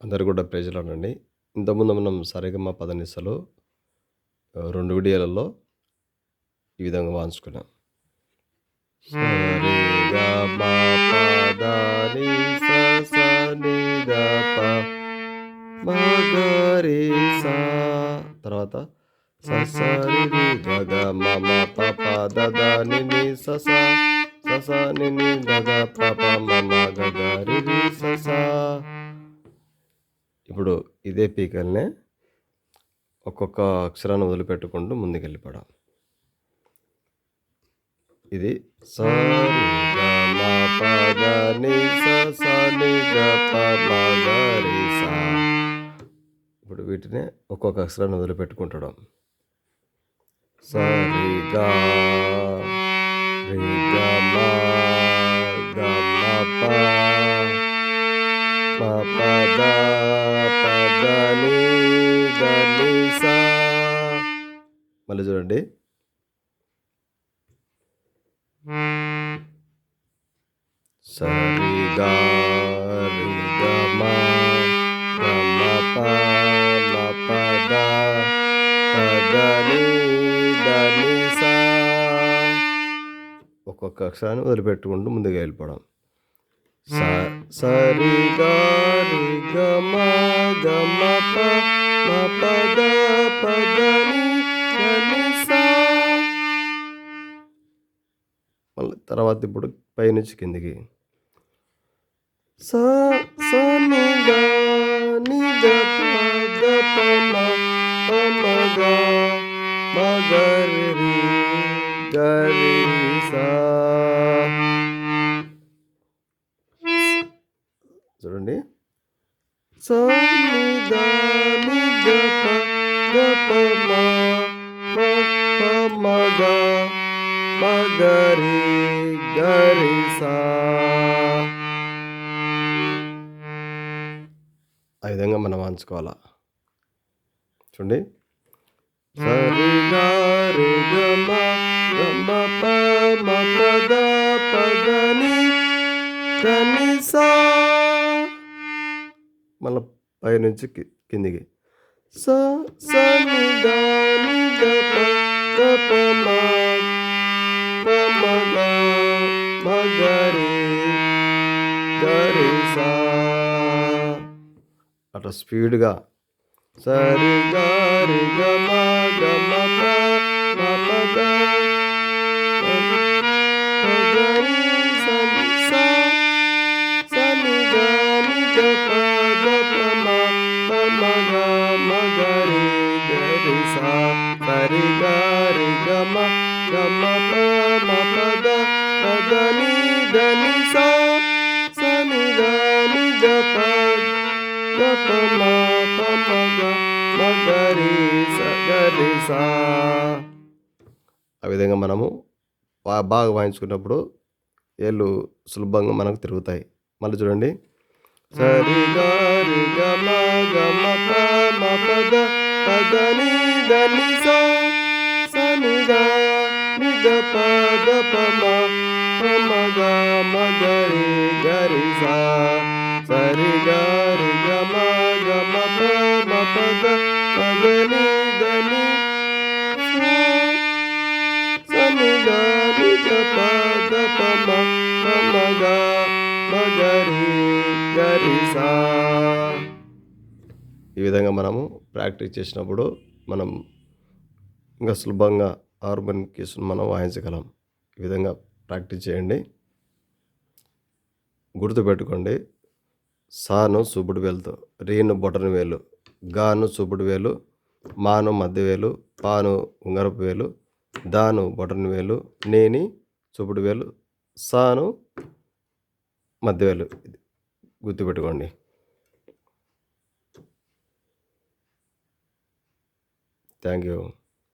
అందరు కూడా ప్రైజ్లాడండి ఇంతకుముందు మనం సరిగమ పదనిసలో రెండు వీడియోలలో ఈ విధంగా వాంచుకున్నాం. సరిగమ పదని మగరి తర్వాత ససరి గగ మమ పప దదని సస సస నిని దగ పప మమ గగరి సస ఇప్పుడు ఇదే పీకల్నే ఒక్కొక్క అక్షరాన్ని వదిలిపెట్టుకుంటూ ముందుకు వెళ్ళిపోవడం ఇది ఇప్పుడు వీటిని ఒక్కొక్క అక్షరాన్ని వదిలిపెట్టుకుంటడం. సరిగా మళ్ళీ చూడండి. సరి ఒక్కొక్క అక్షరాన్ని వదిలిపెట్టుకుంటూ ముందుకు వెళ్ళిపోవడం. స సరి గమ రి గ ప మ ప తర్వాత ఇప్పుడు పైనుంచి కిందికి. స స ని ద ని ద ప సా. చూడండి. స ని ద ని ద ప ద మ గ రి గ రి సా. ఆ విధంగా మనం వాంచుకోవాలా? చూడండి. ప ప ప మళ్ళీ పైనుంచి కి- కిందికి. స స గ రి సా సరి గా గమ గమ మ గ మ ప మ ప ద ప ద ని ద ని సా స. ద ప మగరి స గ సా ఆ విధంగా మనము బాగా వాయించుకున్నప్పుడు ఏళ్ళు సులభంగా మనకు తిరుగుతాయి. మళ్ళీ చూడండి. సరిగా గ ఈ విధంగా మనము ప్రాక్టీస్ చేసినప్పుడు మనం ఇంకా సులభంగా హార్మోన్ మనం వాయించగలం. ఈ విధంగా ప్రాక్టీస్ చేయండి. గుర్తుపెట్టుకోండి. సాను సుబ్బుడు వేలుతో రీను బొటన వేలు గాను సుబ్బుడు వేలు మాను మధ్య వేలు పాను ఉంగరపు వేలు దాను బొటన వేలు నేని చూపుడు వేలు సాను మధ్య వేలు ఇది. గుర్తుపెట్టుకోండి. Thank you.